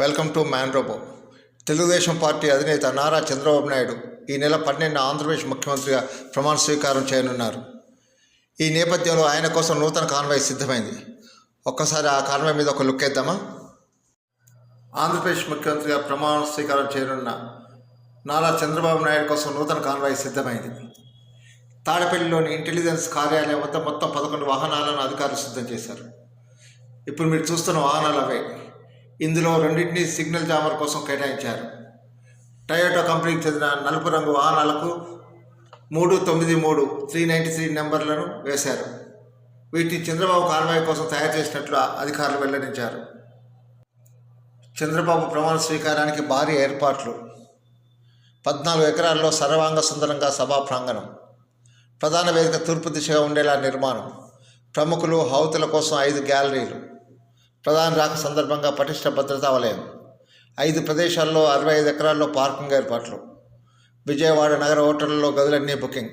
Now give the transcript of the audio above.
Welcome to man robo. Telugu Desam party అధినేత నారా చంద్రబాబు నాయుడు ఈ నెల పన్నెండున ఆంధ్రప్రదేశ్ ముఖ్యమంత్రిగా ప్రమాణ స్వీకారం చేయనున్నారు. ఈ నేపథ్యంలో ఆయన కోసం నూతన కాన్వాయ్ సిద్ధమైంది. ఒక్కసారి ఆ కాన్వాయ్ మీద ఒక లుక్ వేద్దామా? ఆంధ్రప్రదేశ్ ముఖ్యమంత్రిగా ప్రమాణ స్వీకారం చేయనున్న నారా చంద్రబాబు నాయుడు కోసం నూతన కాన్వాయ్ సిద్ధమైంది. తాడపల్లిలోని ఇంటెలిజెన్స్ కార్యాలయం వద్ద మొత్తం పదకొండు వాహనాలను అధికారులు సిద్ధం చేశారు. ఇప్పుడు మీరు చూస్తున్న వాహనాలు అవే. ఇందులో రెండింటిని సిగ్నల్ జామర్ కోసం కేటాయించారు. టయోటా కంపెనీకి చెందిన నలుపు రంగు వాహనాలకు మూడు తొమ్మిది మూడు త్రీ నైంటీ త్రీ నెంబర్లను వేశారు. వీటిని చంద్రబాబు కాన్వాయ్ కోసం తయారు చేసినట్లు అధికారులు వెల్లడించారు. చంద్రబాబు ప్రమాణ స్వీకారానికి భారీ ఏర్పాట్లు. పద్నాలుగు ఎకరాల్లో సర్వాంగ సుందరంగా సభా ప్రాంగణం. ప్రధాన వేదిక తూర్పు దిశగా ఉండేలా నిర్మాణం. ప్రముఖులు హౌతుల కోసం ఐదు గ్యాలరీలు. ప్రధాన రాక సందర్భంగా పటిష్ట భద్రతా వలయం. ఐదు ప్రదేశాల్లో అరవై ఐదు ఎకరాల్లో పార్కింగ్ ఏర్పాట్లు. విజయవాడ నగర హోటళ్ళలో గదులన్నీ బుకింగ్.